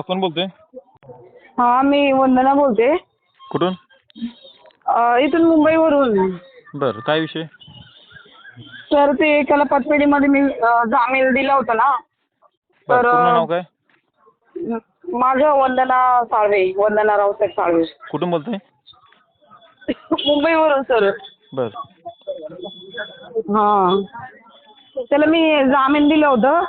कोण बोलतोय? हा मी वंदना बोलते. कुठून? अ, इथून मुंबईवरून. बरं काय विषय? तर ते एकाला पतपेढीमध्ये मी अ, जामीन दिला होता ना. बरं, तर पूर्ण नाव काय? म- माझं वंदना साळवे वंदना रावसाहेब साळवे. कुठून बोलतोय? मुंबईवरून सर. बरं. हा. त्याला मी जामीन दिलं होतं.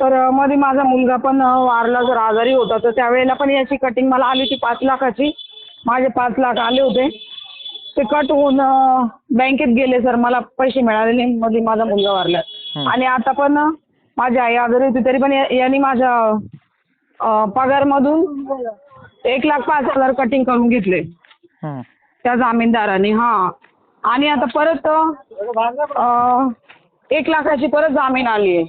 तर मध्ये माझा मुलगा पण वारला जर आजारी होता तर त्यावेळेला पण याची कटिंग मला आली होती पाच लाखाची. माझे पाच लाख आले होते. ते कट होऊन बँकेत गेले सर मला पैसे मिळाले नाही. मध्ये माझा मुलगा वारला. आणि आता पण माझी आई आजारी होती तरी पण यांनी माझ्या पगारमधून एक लाख पाच हजार कटिंग करून घेतले. त्या जामीनदाराने हां. आणि आता परत एक लाखाची परत जामीन आली आहे.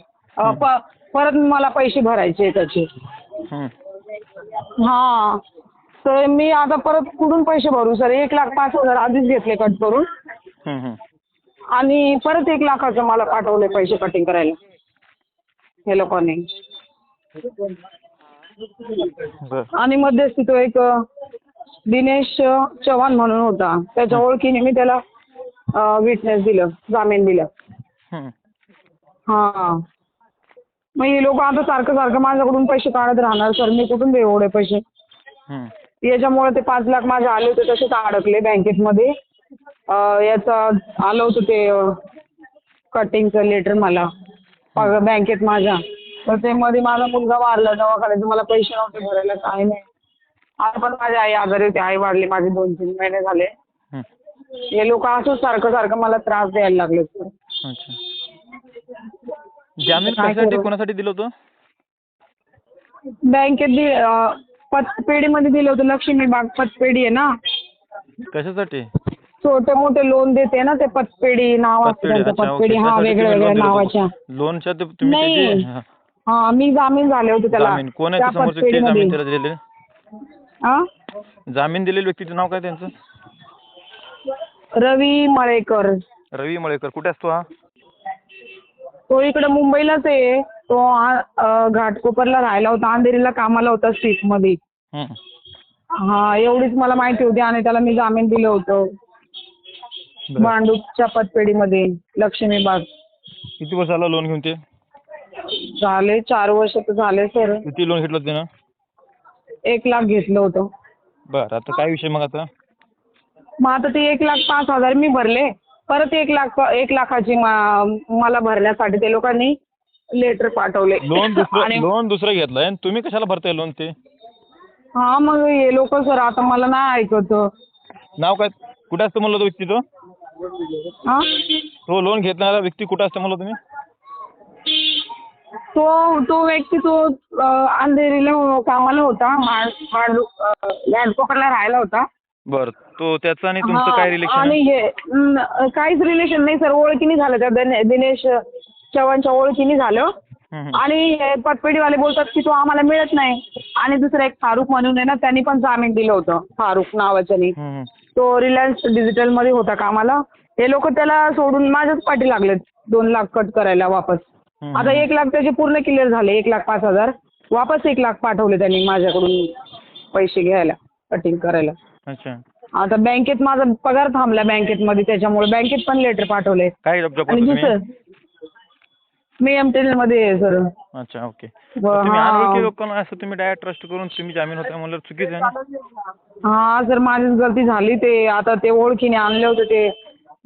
परत मला पैसे भरायचे त्याचे. हं. हां. तर मी आता परत कुठून पैसे भरू सर? एक लाख पाच हजार आधीच घेतले कट करून. आणि परत एक लाखाचं मला पाठवले पैसे कटिंग करायला. हे लोकांनी. आणि मध्यस्थी तो एक दिनेश चव्हाण म्हणून होता. त्याच्या ओळखीने मी त्याला विटनेस दिलं जामीन दिलं. हं. हां. मग हे लोक आता सारखं सारखं माझ्याकडून पैसे काढत राहणार सर. मी कुठून देऊ एवढे पैसे? हं. याच्यामुळे ते पाच लाख माझे आले होते तसेच अडकले बँकेतमध्ये. अं, याचं आलं होतं ते कटिंगचं लेटर मला पगार बँकेत माझ्या. तर ते मध्ये माझा मुलगा वारला दवाखान्यात. मला पैसे नव्हते भरायला काय नाही. आता पण माझी आई आजारी होती. आई वाढली माझे दोन तीन महिने झाले. हं. लोक असंच सारखं सारखं मला त्रास द्यायला लागले सर. जामीन कशासाठी? कोणासाठी दिलं होतं? बँकेत दि अं, पतपेढीमध्ये दिलं होतं लक्ष्मीबाग पतपेढी आहे ना? कशासाठी? छोटे मोठे लोन देते ना ते पतपेढी नाव असतं पतपेढी त्यांचं पतपेढी. हा वेगळ्या नावाच्या. लोनच्या ते नाही. हा. हा मी जामीन झाले होते त्याला. जामीन. कोण आहे त्या ते समोरचे ते जामीन पतपेढीमध्ये. त्याला दिलेले? हा जामीन दिलेल्या व्यक्तीचं नाव काय त्यांचं? रवी मळेकर. रवी मळेकर कुठे असतो हा? तो इकडे मुंबईलाच आहे. तो आ- अं, घाटकोपरला राहायला होता. अंधेरीला कामाला होता मध्ये हं. हा एवढीच मला माहिती होती आणि त्याला मी जामीन दिलं होतं. बरं. भांडूपच्या पतपेढीमध्ये लक्ष्मीबाग किती वर्ष लोन घेऊन ते? झाले चार वर्ष तर झाले सर. किती लोन घेतलं त्यानं एक लाख घेतलं होतं. बरं आता काय विषय मग आता? मग आता ते एक लाख पाच हजार मी भरले. परत एक लाख एक लाखाची मला भरण्यासाठी ते लोकांनी लेटर पाठवले. लोन दुसरं लोन दुसरं घेतलंय. आणि तुम्ही कशाला भरताय लोन ते? हा मग हे लोक सर आता मला नाही ऐकत नाव काय? कुठे असतं म्हणलं तो व्यक्ती तो? हा? तो लोन घेतणारा व्यक्ती कुठं असतं म्हणलं तुम्ही? तो तो व्यक्ती तो अंधेरीला कामाला होता. माड- माड- राहायला होता. बरं तो त्याचं आणि तुमचं काय रिलेशन आणि हे न- काहीच रिलेशन नाही सर ओळखीने झालं त्या दिने- दिनेश चव्हाणच्या ओळखीने झालं. आणि हे पतपेढीवाले बोलतात की तो आम्हाला मिळत नाही. आणि दुसरा एक फारुख म्हणून आहे ना त्यांनी पण जामीन दिलं होतं फारुख नावाच्यानी. तो रिलायन्स डिजिटलमध्ये होता कामाला. हे लोक त्याला सोडून माझ्याच पाठी लागलेत दोन लाख कट करायला वापस. आता एक लाख त्याचे पूर्ण क्लिअर झाले एक लाख पाच हजार. वापस एक लाख पाठवले त्यांनी माझ्याकडून पैसे घ्यायला कटिंग करायला. अच्छा. आता बँकेत माझा पगार थांबला बँकेतमध्ये त्याच्यामुळे बँकेत पण लेटर पाठवले. काय करता आणि तुम्ही दुसरं मी एममध्ये आहे सर. अच्छा ओके व- तुम्ही. अनोळखी लोकांना असं तुम्ही डायरेक्ट ट्रस्ट करून तुम्ही जामीन होता म्हणलं चुकीचं आहे ना? हा सर माझीच गलती झाली ते. आता ते ओळखीने आणले होते ते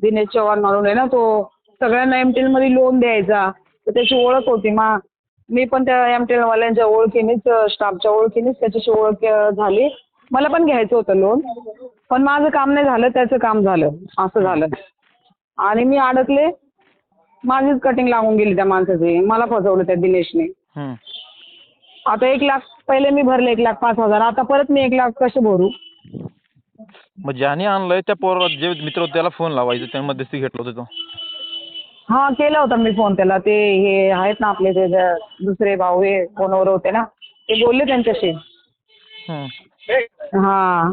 दिनेश चव्हाण म्हणून आहे ना तो. सगळ्यांना एममध्ये लोन द्यायचा. तर त्याची ओळख होती मा. मी पण त्या एम वाल्यांच्या ओळखीनेच स्टाफच्या ओळखीनेच त्याच्याशी ओळख अं, झाली. मला पण घ्यायचं होतं लोन पण माझं काम नाही झालं त्याचं काम झालं. असं झालं. आणि मी अडकले. माझीच कटिंग लागून गेली त्या माणसाची. मला फसवलं त्या दिनेशने. हं. आता एक लाख पहिले मी भरले एक लाख पाच हजार. आता परत मी एक लाख कसे भरू? मग ज्याने आणलंय त्या पोराला जे मित्र होते त्याला फोन लावायचा. त्या मध्यस्थी घेतलं होतं तो. हा केला होता मी फोन त्याला. ते हे आहेत ना आपले ते ज- दुसरे भाऊ हे फोनवर होते ना? ते बोलले त्यांच्याशी. हा.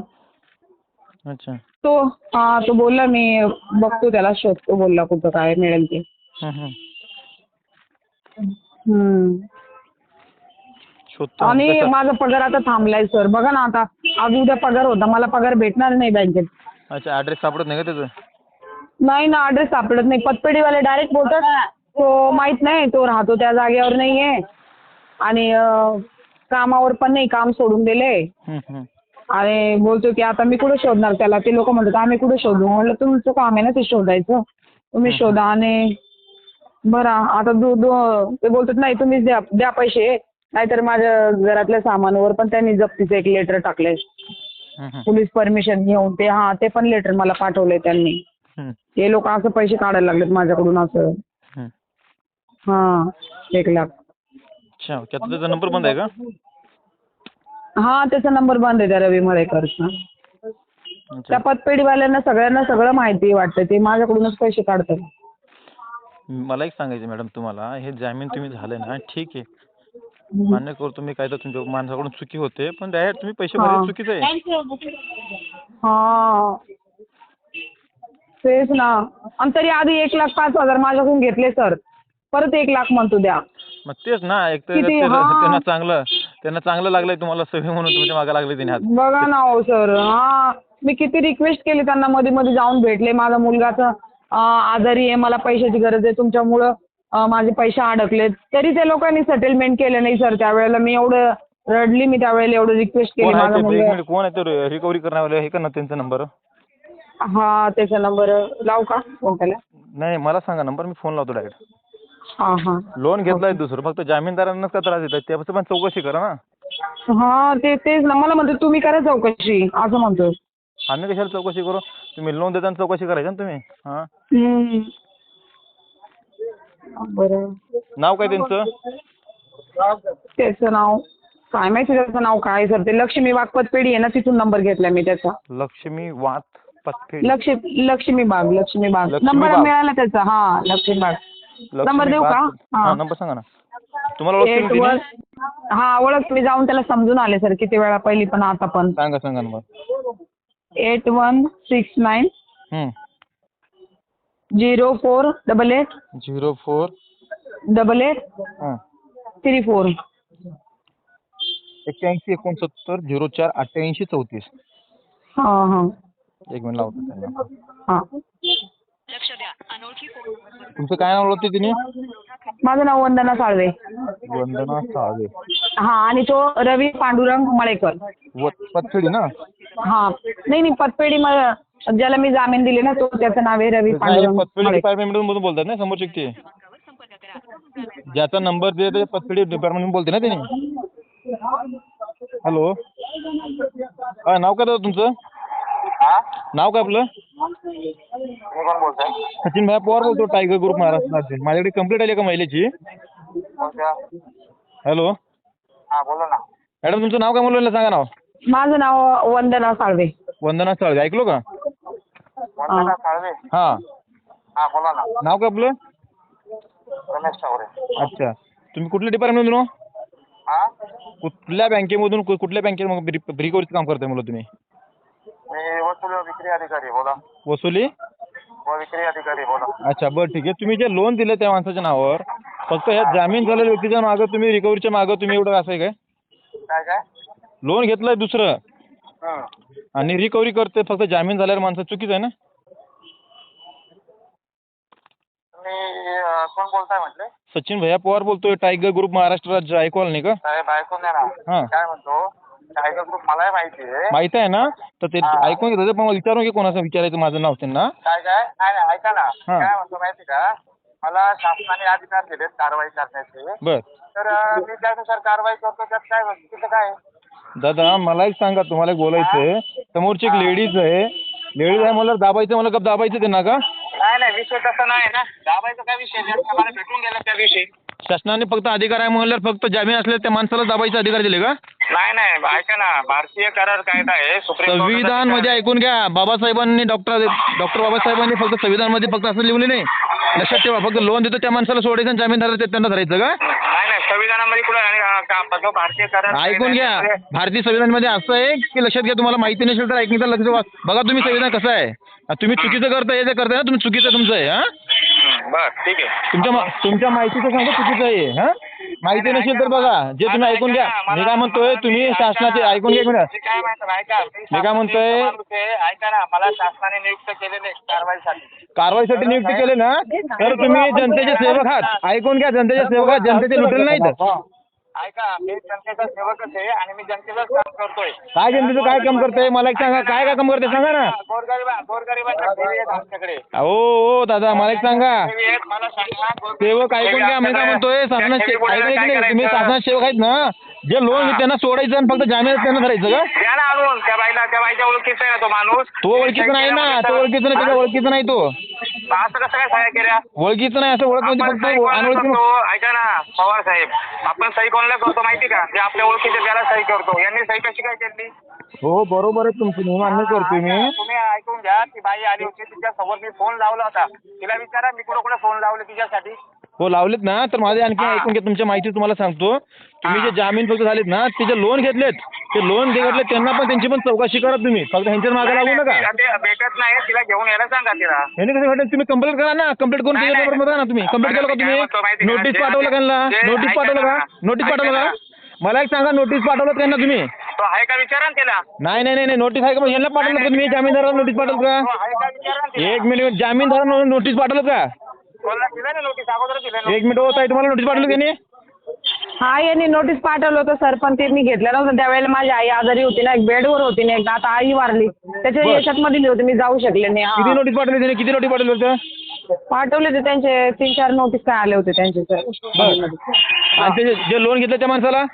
अच्छा. तो हा तो बोलला मी बघतो त्याला शोधतो बोलला कुठं काय मिळेल ते. हं, हं. हम्म. शोधतो आणि कसं- माझा पगार आता थांबलाय सर. बघा ना आता. आज उद्या पगार होता. मला पगार भेटणार नाही बँकेत. अच्छा ॲड्रेस सापडत नाही का त्याचं? नाही ना ॲड्रेस सापडत नाही. पतपेढीवाले डायरेक्ट बोलतात. तो माहीत नाही तो राहतो त्या जागेवर नाही आहे आणि अं, कामावर पण नाही काम सोडून दिले. हं, हं. आणि बोलतो की आता मी कुठे शोधणार त्याला? ते लोक म्हणतात आम्ही कुठे शोधू? म्हटलं तुमचं काम आहे ना ते शोधायचं. तुम्ही शोधा आणि बरं आता दो दो ते बोलतात नाही तुम्हीच द्या द्या पैसे. नाहीतर माझ्या घरातल्या सामानावर पण त्यांनी जप्तीचं एक लेटर टाकलंय. हं. पोलीस परमिशन घेऊन ते हां ते पण लेटर मला पाठवलंय त्यांनी. हं, लोक असं पैसे काढायला लागलेत माझ्याकडून असं. हां एक लाख. अच्छा आता त्याचा नंबर बंद आहे का? हां त्याचा नंबर बंद आहे त्या रवी मळेकरचा. अच्छा. त्या पतपेढीवाल्यांना सगळ्यांना सगळं माहिती वाटतं ते माझ्याकडूनच पैसे काढतात. मला एक सांगायचं मॅडम तुम्हाला हे जामीन तुम्ही झाले ना ठीक आहे. मान्य करतो मी काय तर तुमच्या माणसाकडून चुकी होते पण डायरेक्ट तुम्ही पैसे हा. भरले चुकीचं आहे. हां. तेच ना. आणि तरी आधी एक लाख पाच हजार माझ्याकडून घेतले सर. परत एक लाख म्हणतो द्या. मग तेच ना एक तर किती? हा. त्यांना चांगलं त्यांना चांगलं लागलंय तुम्हाला सवय म्हणून तुमच्या मागे लागले त्यांनी हात बघा ना हो सर हां. मी किती रिक्वेस्ट केली त्यांना मध्ये मध्ये जाऊन भेटले. माझा मुलगाचं अं, आजारी आहे मला पैशाची गरज आहे. तुमच्यामुळं अं, माझे पैसे अडकलेत. तरी त्या लोकांनी सेटलमेंट केलं नाही सर त्यावेळेला मी एवढं रडली मी त्यावेळेला एवढं रिक्वेस्ट केली कोण आहे माझा ते? एक मुलगा. मिनिट कोण आहे ते रिकव्हरी करण्यावाले? हे का ना त्यांचा नंबर हां त्याचा नंबर लावू का? फोन केला. नाही मला सांगा नंबर मी फोन लावतो डायरेक्ट हां हां. लोन घेतलाय दुसरं फक्त जामीनदारांनाच का त्रास देतात त्याचं पण चौकशी करा ना. हां ते तेच ना. मला म्हणतो तुम्ही करा चौकशी. असं म्हणतो. आम्ही कशाला चौकशी करू? तुम्ही लोन देताना चौकशी करायची ना तुम्ही? हां? हम्म. बरं. नाव काय त्यांचं? त्याचं नाव काय माहिती त्याचं नाव काय सर? ते लक्ष्मी वाघपत पेढी आहे ना तिथून नंबर घेतला मी त्याचा. लक्ष्मी वात पत्ते लक्ष्मी लक्ष्मी बाग लक्ष्मी बाग लक्ष्मी नंबर बाग. मिळाला त्याचा. हा लक्ष्मी बाग नंबर देऊ का? हा. नंबर सांगा ना. तुम्हाला? हा जाऊन त्याला समजून आले सर किती वेळा पहिली पण आता पण. सांगा सांगा number. Eight one six nine hmm. Zero four double eight zero four. Double eight हां. Three four. एक्क्याऐंशी एकोणसत्तर झिरो चार अठ्ठ्याऐंशी चौतीस. हां हां. एक मिनिट लावतो त्यांना. हां. तुमचं काय नाव ओळखते तिने? माझं नाव वंदना साळवे. वंदना साळवे. हा आणि तो रवी पांडुरंग मळेकर. व पतफेडी ना? हा. नाही नाही पतपेढी म- ज्याला मी जामीन दिले ना तो त्याचं नाव आहे रवी पांडुरंग पतफेडी मळेकर. डिपार्टमेंट मधून बोलतात ना समोर ते? ज्याचा नंबर दे ते पतफेडी डिपार्टमेंट बोलते ना त्याने हॅलो हा नाव काय दादा तुमचं? नाव काय आपलं? कोण बोलताय सचिन भाई पवार बोलतो टायगर ग्रुप महाराष्ट्र माझ्याकडे कंप्लीट आली का महिलेची कोणत्या हॅलो हा बोला ना मॅडम तुमचं नाव काय म्हणलं सांगा नाव माझं नाव वंदना साळवे वंदना साळवे ऐकलो का वंदना साळवे हा हा बोला ना नाव काय आपलं रमेश टावरे अच्छा तुम्ही कुठल्या डिपार्टमेंटमधून हो? हा कुठल्या बँकेमधून कुठल्या बँकेत रिकव्हरीचं काम करताय मला तुम्ही मी वसुली व विक्री अधिकारी बोला. वसुली? व विक्री अधिकारी बोला. अच्छा बरं ठीक आहे. तुम्ही जे लोन दिलं त्या माणसाच्या नावावर फक्त ह्या जामीन झालेल्या व्यक्तीच्या मागं तुम्ही रिकव्हरीच्या मागं तुम्ही एवढं असं आहे काय? काय काय? लोन घेतलंय दुसरं. हं. आणि रिकव्हरी करते फक्त जामीन झाल्यावर माणसं चुकीचं आहे ना? तुम्ही अं, कोण बोलताय म्हटले? सचिन भैया पवार बोलतोय टायगर ग्रुप महाराष्ट्र राज्य ऐकवाल नाही का? साहेब ऐकून द्या ना. हा. काय म्हणतो? टायगर ग्रुप मलाही माहिती आहे. माहीत आहे ना? तर ते हा. ऐकून घेतो पण मला विचारून घे कोणाचं विचारायचं माझं नाव त्यांना. काय काय? नाही नाही ऐका ना. हा. काय म्हणतो माहिती का? मला शासनाने अधिकार दिलेत कारवाई करण्याचे. बर. तर अं, मी त्यानुसार कारवाई करतो त्यात काय तिथं काय आहे? दादा मला एक सांगा तुम्हाला एक बोलायचंय समोरची एक लेडीज आहे. लेडीज आहे मला दाबायचं मला कप दाबायचं त्यांना का? नाही नाही विषय तसा नाही ना. दाबायचा काय विषय? नाही. मला भेटून गेला त्या दिवशी शासनाने फक्त अधिकार आहे म्हणल्यावर फक्त जामीन असल्या त्या माणसाला दाबायचा अधिकार दिले का? नाही नाही. ऐका ना. भारतीय करार कायदा आहे? सुप्रीम कोर्टाचा संविधानमध्ये ऐकून घ्या. बाबासाहेबांनी डॉक्टर डॉक्टर बाबासाहेबांनी फक्त संविधानमध्ये फक्त असं लिहिलं नाही लक्षात ठेवा. फक्त लोन देतो त्या माणसाला सोडायचं आणि जामीन धरायचं त्यांना धरायचं का? आहे. नाही नाही. संविधानामध्ये कुठं आणि अं, का- जो भारतीय करार ऐकून घ्या. भारतीय संविधानमध्ये असं आहे की लक्षात घ्या तुम्हाला माहिती नसेल तर ऐकण्याचं लक्ष बघा तुम्ही संविधान कसं आहे. तुम्ही चुकीचं करता हे जे करताय ना तुम्ही चुकीचं तुमचं आहे हं, बरं ठीक आहे. तुमच्या मा- तुमच्या माहितीचं सांगतो चुकीचं आहे हा? माहिती नसेल तर बघा जे तुम्ही ऐकून ऐका घ्या मी काय म्हणतोय तुम्ही शासनाचे ऐकून घ्या मिनिट मी काय म्हणतो ऐका. मी मी काय म्हणतोय? आहे, ऐका ना मला शासनाने नियुक्त केलेले कारवाईसाठी. कारवाईसाठी नियुक्ती केली ना तर तुम्ही जनतेचे सेवक आहात. ऐकून घ्या जनतेचे सेवक आहात. जनतेचे लुटेल नाहीत. ऐका मी जनतेचा सेवकच आहे आणि मी जनतेचंच काम करतोय. काय जनतेचं काय काम करते मला एक सांगा काय काय काम करते सांगा ना. गोरगरिबा गोरगरिबांच्या सेवी आहेत आमच्याकडे. हो हो दादा मला एक सांगा. सेवी आहेत मला सांगा गोरगरीब सेवक ऐकून घ्या मी काय म्हणतोय? शासनाचे ऐका की नाही? तुम्ही शासनाचे सेवक आहेत ना? जे लोन घेते त्यांना सोडायचं आणि फक्त जामीन त्यांना धरायचं का? द्या ना आणून. त्या बाईला त्या बाईच्या ओळखीचा आहे ना तो माणूस. तो ओळखीचा नाही ना. तो ओळखीचा नाही त्याच्या ओळखीचा नाही तो. असं कसं काय सहाय्य केल्या? ओळखीचं नाही असं ओळख म्हणजे आपण फक्त सही कोणाला अनोळखी करतो? ऐका ना पवार साहेब. आपण सही कोणाला करतो माहिती का? जे आपल्या ओळखीचे त्याला सही करतो. यांनी सही कशी काय केली? हो बरोबर आहे तुमचं. मी मान्य करतोय मी. तुम्ही ऐकून घ्या. ती बाई आली होती तिच्या समोर मी फोन लावला होता. तिला विचारा मी कुठं कुठं फोन लावले तिच्यासाठी. हो लावलेत ना. तर माझे आणखी. ऐकून घ्या तुमच्या माहिती तुम्हाला सांगतो. तुम्ही. जे जामीन फक्त झालेत ना ते जे लोन घेतलेत ते लोन घेतले त्यांना पण त्यांची पण चौकशी करा तुम्ही. फक्त ह्यांच्या मागे लागू नका. तिला ते भेटत नाही तिला घेऊन यायला सांगा तिला. ह्यांनी कसं भेटेल तुम्ही कंप्लेंट करा ना. कंप्लेंट करून नाही, नाही. ना तुम्ही. कंप्लेंट केलं का मी काय म्हणतो माहिती तुम्ही का? नोटीस जे- पाठवलं का त्यांना जे- नोटीस ऐका पाठवलं का? ना. नोटीस ऐका पाठवलं का? ना. मला एक सांगा नोटीस पाठवलं त्यांना तुम्ही? तो आहे का विचारा ना तिला? नाही नाही नाही नाही नोटीस आहे का? मग यांना पाठवलं का तुम्ही? जामीनदाराला नोटीस पाठवलं तो का आहे का विचारा ना तिला. एक मिनिट जामीनदाराला नोटीस पाठवलं का? कोणाला दिलं ना नोटीस अगोदर दिलं एक मिनिट होत आहे तुम्हाला नोटीस पाठवलं त्यांनी हा यांनी नोटीस पाठवलं होतं सर पण ते मी घेतलं नव्हतं. त्यावेळेला माझी आई आजारी होती ना एक बेडवर होती ना एक आता आई वारली. त्याच्या बरं. याच्यात मध्ये होती मी जाऊ शकले नाही. किती हा. नोटीस पाठवली त्यांनी? किती नोटीस पाठवलं होतं? पाठवले होते त्यांचे तीन चार नोटीस काय आले होते त्यांचे सर बरं. आणि ते जे- जे लोन घेतलं त्या माणसाला?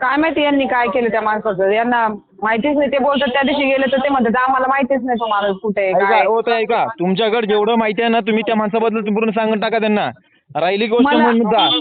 काय माहिती यांनी काय केलं त्या माणसाचं? यांना माहितीच नाही. ते बोलतात त्या दिवशी गेले तर ते म्हणतात आम्हाला माहितीच नाही तो माणूस कुठे आहे, काय ऐका हो ऐका. तुमच्याकडे जेवढं माहिती आहे ना तुम्ही त्या माणसाबद्दल तुम्ही पूर्ण सांगून टाका त्यांना. राहिली गोष्ट मला- म्हणून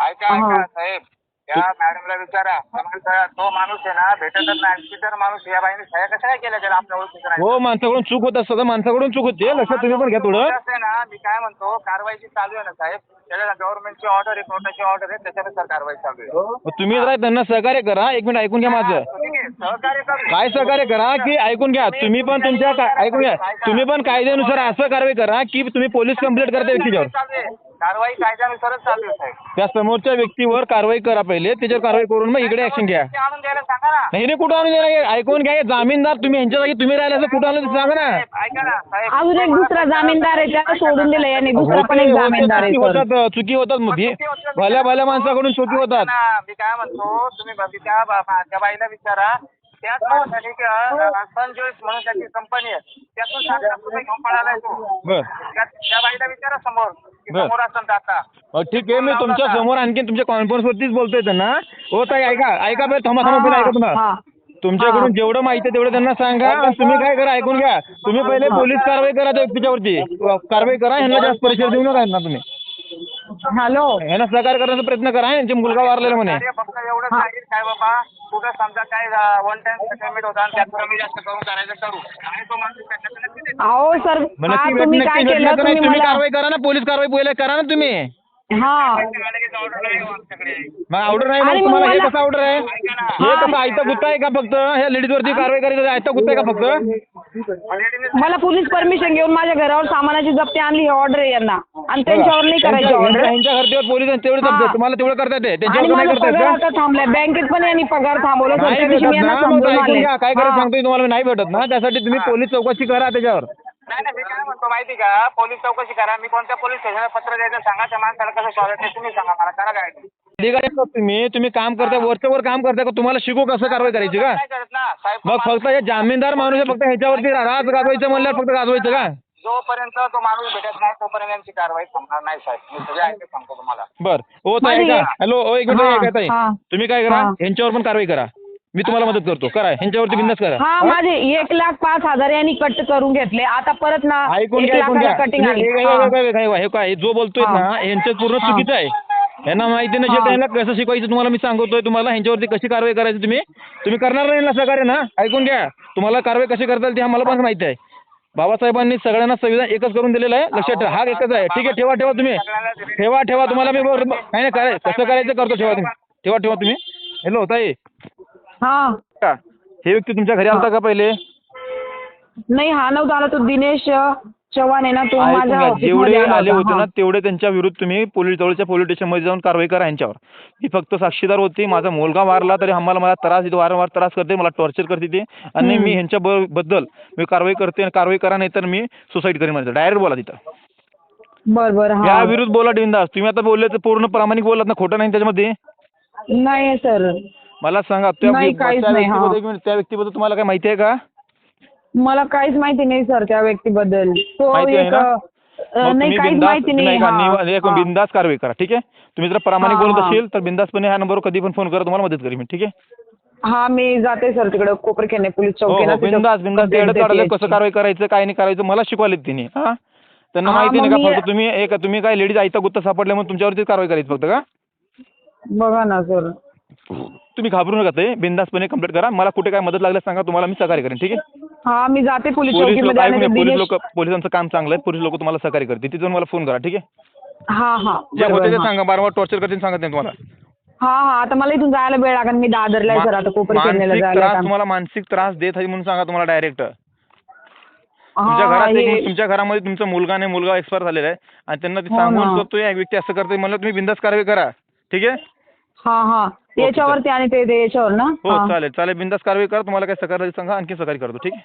ऐका हा. ऐका साहेब त्या मॅडमला विचारा. त्या तो माणूस आहे ना भेटतच नाही. आणखी तर माणूस या बाईने सह्या कशा काय केल्या त्याला आपल्या ओळखीचं नाही हो माणसाकडून चूक होत असतं माणसाकडून चूक होते. लक्षात तुम्ही पण घ्या थोडं. आहे ना मी काय म्हणतो कारवाई जी चालू आहे ना साहेब. त्याला गव्हर्नमेंटची ऑर्डर आहे कोर्टाची ऑर्डर आहे त्याच्यानुसार कारवाई चालू आहे. मग तुम्ही जरा त्यांना सहकार्य करा. एक मिनिट ऐकून घ्या माझं. तुम्ही सहकार्य करू. काय सहकार्य करा की ऐकून घ्या. तुम्ही पण तुमच्या का- ऐकून घ्या. तुम्ही पण कायद्यानुसार असं कारवाई करा की तुम्ही पोलीस कंप्लेंट करता व्यक्तीच्यावर. चालू आहे. कारवाई कायद्यानुसारच चालू आहे साहेब. त्या समोरच्या व्यक्तीवर कारवाई करा पहिले त्याच्यावर कारवाई करून मग इकडे ऍक्शन घ्या. ते आणून द्यायला सांगा ना. नाही नाही कुठं आणून देणार हे? ऐकून घ्या हे जामीनदार तुम्ही यांच्या जागी तुम्ही राहिले असं कुठं आणलं ते सांगा ना. साहेब, ऐका ना साहेब. अजून एक दुसरा जामीनदार आहे त्याला सोडून दिलं यांनी. दुसरा पण एक होते- जामीनदार आहे चुकी होतात चुकी होतात मध्ये भल्या भल्या माणसाकडून चुकी होतात. ना, मी काय म्हणतो तुम्ही बघ, त्या बा- बा- त्या बाईला विचारा. त्याच माणसाने की, अ, सन ज्वेल्स म्हणून त्याची कंपनी आहे. त्यातून सात लाख रुपये घेऊन पळालाय तो. बर. त्या त्या बाईला विचारा समोर. बर. समोर अ, ठीक आहे मी तुमच्यासमोर आणखी तुमच्या कॉन्फरन्स वरतीच बोलतोय त्यांना. हो ताई ऐका ऐका पहिले थांबा थांबा पहिले ऐका हा, तुम्हाला हा. तुमच्याकडून जेवढं माहिती आहे तेवढं त्यांना सांगा. आणि तुम्ही काय करा ऐकून घ्या. तुम्ही पहिले पोलीस कारवाई करा त्या व्यक्तीच्यावरती. अ, कारवाई करा ह्यांना जास्त परिचय देऊ नका ना तुम्ही. हॅलो. ह्यांना सहकार्य करण्याचा प्रयत्न करा यांचे मुलगा वारलेला म्हणे. अरे फक्त एवढं सांगेल काय बाबा? कुठं समजा काय वन टाइम सेटलमेंट होता आणि त्यात कमी जास्त करून करायचं करू. आणि तो माणूस त्याच्याकडे किती देतो? अहो सर हा तुम्ही नक्की काय केलं? का नाही? तुम्ही तुम्ही मला कारवाई करा ना पोलीस कारवाई पहिले करा ना तुम्ही. हा. मग ऑर्डर आहे मग तुम्हाला हे मला- कसं ऑर्डर आहे. हे कसं आयता गुत्ता आहे का फक्त? ह्या लेडीज वरती कारवाई करायचं आयता गुत्ता आहे का फक्त? मला पोलीस परमिशन घेऊन माझ्या घरावर सामानाची जप्ती आणली ही ऑर्डर आहे यांना. आणि त्यांच्यावर नाही करायची ऑर्डर ह्यांच्या घरतीवर पोलीस तेवढे हा. जप्त तुम्हाला तेवढं करता येते आणि त्यांच्यावर माझा पगार आता थांबलाय. बँकेत पण यांनी पगार थांबवला सर नाही त्या दिवशी भेटत मी यांना ना मग समजून ऐकून आले. घ्या. काय करायचं हा. सांगतोय तुम्हाला मी नाही भेटत ना. त्यासाठी तुम्ही पोलीस चौकशी करा त्याच्यावर. नाही नाही मी काय म्हणतो माहिती का? पोलीस चौकशी करा. मी कोणत्या पोलीस स्टेशनला पत्र द्यायचं सांगा. त्या माणसाला कसं शोधायचं ते तुम्ही सांगा मला. करा काय तुम्ही? तुम्ही काम करता वरच्या वर काम करता का? तुम्हाला शिकू कसं कारवाई करायची का? काय करत ना साहेब मग फक्त हे जामीनदार माणूस आहे फक्त ह्याच्यावरती राज गाजवायचं म्हणल्यावर फक्त गाजवायचं का? जोपर्यंत तो माणूस भेटत नाही तोपर्यंत यांची कारवाई थांबणार नाही साहेब. मी सगळे ऐकत सांगतो तुम्हाला. बर. हो ताई माझी- ऐका. हॅलो ओ एक मिनिट ऐका ताई. हा. तुम्ही काय करा? हा. ह्यांच्यावर पण कारवाई करा. मी तुम्हाला मदत करतो. करा. ह्यांच्यावरती बिंदास करा. हा माझे एक लाख पाच हजार यांनी कट करून घेतले. आता परत ना ऐकून एक घ्या ऐकून घ्या. लाखाला कटिंग आली. हे- हे- हा. हे- हे- हे- हे काय जो बोलतोय हा. ना यांचं पूर्ण हा. चुकीचं आहे. यांना माहिती नसेल हा. तर यांना कसं शिकवायचं तुम्हाला मी सांगतोय तुम्हाला. ह्यांच्यावरती कशी कारवाई करायची तुम्ही? तुम्ही करणार नाही ना सहकार्य ना? ऐकून घ्या. तुम्हाला कारवाई कशी करता येईल ते आम्हाला पण माहिती आहे. बाबासाहेबांनी सगळ्यांना संविधान एकच करून दिलेलं आहे. लक्षात ठेवा. हा एकच आहे. ठीक आहे ठेवा ठेवा तुम्ही. ठेवा ठेवा. तुम्हाला मी बरोबर नाही नाही काय कसं करायचं करतो ठेवा तुम्ही. ठेवा ठेवा तुम्ही. हॅलो ताई. हा. का? हे व्यक्ती तुमच्या घरी आलता का पहिले? नाही हा नव्हता आला तो दिनेश अ, चव्हाण आहे ना तो ऐकून माझ्या घ्या. जेवढे आला आले होता. होते हा. ना तेवढे त्यांच्या विरुद्ध तुम्ही पोलीस जवळच्या पोलीस स्टेशनमध्ये जाऊन कारवाई करा यांच्यावर. मी फक्त साक्षीदार होती माझा मुलगा वारला तरी आम्हाला मला त्रास देते वारंवार त्रास करते मला टॉर्चर करते ते. आणि मी ह्यांच्या ब- बद्दल मी कारवाई करते आणि कारवाई करा नाही तर मी सुसाईड करेन म्हणजे डायरेक्ट बोला तिथं. बर बर हा. या विरुद्ध बोला बिंदास. तुम्ही आता बोलले तर पूर्ण प्रामाणिक बोलत ना खोटं नाही त्याच्यामध्ये? नाही सर. मला सांगा त्या नाही, त्या काहीच नाही, हा. व्यक्तीबद्दल एक मिनिट, त्या व्यक्तीबद्दल तुम्हाला काय माहिती आहे का मला काहीच माहिती नाही सर त्या व्यक्तीबद्दल तो माहिती आहे एक ना? अ, मग नाही तुम्ही काहीच बिनधास्त- माहिती नाही नाही का, हा. नि- एक हा. बिंदास कारवाई करा ठीक आहे तुम्ही जर प्रामाणिक हा, बोलत हा. असेल तर बिंदासपणे ह्या नंबरवर कधी पण फोन करा तुम्हाला मदत करेन मी ठीक आहे हा मी जाते सर तिकडे कोपरखेडणे पोलीस हो हो तिथं बिंदास बिंदास complaint तेवढं काढलं देते कसं याची. कारवाई करायचं काय नाही करायचं मला शिकवायला तिने हा त्यांना हा, माहिती नाही मग का मी- फक्त तुम्ही एक तुम्ही काय लेडीज आयता गुत्ता सापडल्या म्हणून तुमच्यावरती कारवाई करायची फक्त का बघा ना सर तुम्ही घाबरू नका ते बिंदासपणे कंप्लीट करा. मला कुठे काय मदत लागल्यास सांगा. तुम्हाला मी सहकार्य करेन. ठीक आहे? हा मी जाते पोलीस पोलीस लोक चौकीमध्ये आणि ऐकून ते घ्या, पोलीस दिनेश लोक पोलिसांचं काम चांगलं आहे. पोलीस लोक तुम्हाला सहकार्य करतील. तिथे जाऊन मला फोन करा. ठीक आहे? हा हा. बरोबर, होते ते हा. सांगा. वारंवार टॉर्चर करतील सांगत नाही तुम्हाला. हा हा. आता मला इथून जायला वेळ लागेल. मी दादरला आहे सर आता कोपरखेडणेला मानसिक जायला त्रास काम. तुम्हाला मानसिक त्रास देत आहे म्हणून सांगा तुम्हाला डायरेक्ट हा, तुमच्या घरात एक हे- मुल- तुमच्या घरामध्ये तुमचा मुलगा नाही मुलगा एक्सपायर झालेला आहे. आणि त्यांना ते हो सांगून ना. एक व्यक्ती असं करतोय म्हणलं तुम्ही बिंदास कारवाई करा. ठीक आहे? हा हा. याच्यावरती आणि ते याच्यावर ना? हो. चालेल चालेल. बिंदास कारवाई करा. तुम्हाला काय सहकार्य सांगा आणखी सहकार्य करतो ठीक आहे?